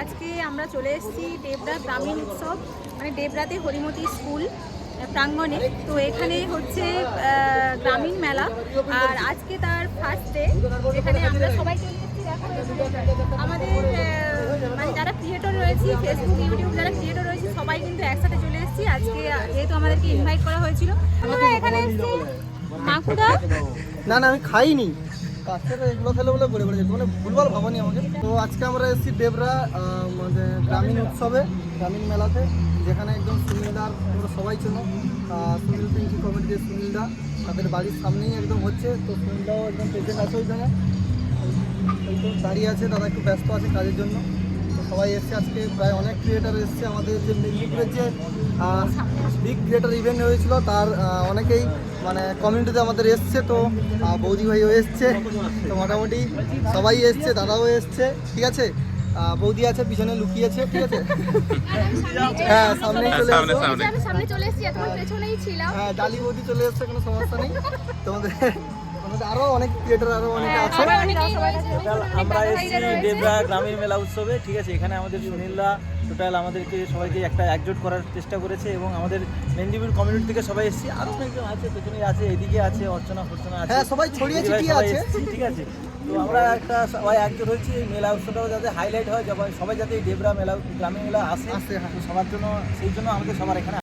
আজকে আমরা চলে এসেছি দেবরা গ্রামীণ উৎসব মানে দেবরাতে হরিমতি স্কুল প্রাঙ্গণে। তো এখানে হচ্ছে গ্রামীণ মেলা। আর আজকে তার ফার্স্ট ডে এখানে আমরা সবাই চলে এসেছি আমাদের মানে যারা ক্রিয়েটর রয়েছে ফেসবুক ইউটিউব যারা ক্রিয়েটর রয়েছে, সবাই কিন্তু একসাথে চলে এসেছি। আজকে যেহেতু আমাদেরকে ইনভাইট করা হয়েছিল আমরা এখানে এসেছি। মাকুদা? না না, আমি খাইনি। বাচ্চারা এগুলো খেলে বলে ঘুরে বেড়েছে। মানে ভুলভাল ভাবনি আমাকে। তো আজকে আমরা এসেছি দেবরা গ্রামীণ উৎসবে, গ্রামীণ মেলাতে, যেখানে একদম সুনীলদার তোমরা সবাই চেনো। সুনীল পিঙ্কি কমিটির সুনীলদা, তাদের বাড়ির সামনেই একদম হচ্ছে। তো সুনীলদাও একদম প্রেজেন্ট আছে ওইখানে। এই একদম দাঁড়িয়ে আছে, দাদা একটু ব্যস্ত আছে কাজের জন্য। সবাই এসছে আজকে প্রায় অনেক ক্রিয়েটার এসছে আমাদের যে মেদিনীপুরের যে বিগ ক্রিয়েটার ইভেন্ট হয়েছিল তার অনেকেই মানে কমিউনিটিতে আমাদের এসছে তো বৌদি ভাইও এসছে। তো মোটামুটি সবাই এসছে দাদাও এসছে ঠিক আছে? বৌদি আছে পিছনে লুকিয়েছে ঠিক আছে? হ্যাঁ সামনেই চলে সামনে, আসো সামনে। আমি সামনে চলে এসেছি পেছনেই ছিলাম। হ্যাঁ ডালি বৌদি চলে এসছে কোনো সমস্যা নেই। তোমাদের আমাদের আরও অনেক ক্রিয়েটার আরও অনেকে আছে সবাই টোটাল আমরা এসেছি। দেবরা গ্রামীণ মেলা উৎসবে ঠিক আছে এখানে আমাদের সুনীলরা টোটাল আমাদেরকে সবাইকে একটা একজোট করার চেষ্টা করেছে এবং আমাদের মেদিনীপুর কমিউনিটি থেকে সবাই এসেছি আরও অনেকজন আছে পেছনে আছে এদিকে আছে অর্চনা ফর্চনা আছে হ্যাঁ, সবাই ছড়িয়ে ছিটিয়ে সবাই আছে। ঠিক আছে তো আমরা একটা সবাই একজোট হয়েছি এই মেলা উৎসবটাও যাতে হাইলাইট হয় সবাই সবাই যাতে এই দেবরা মেলা গ্রামীণ মেলা আসে আসে, হ্যাঁ। সবার জন্য সেই জন্য আমাদের সবার এখানে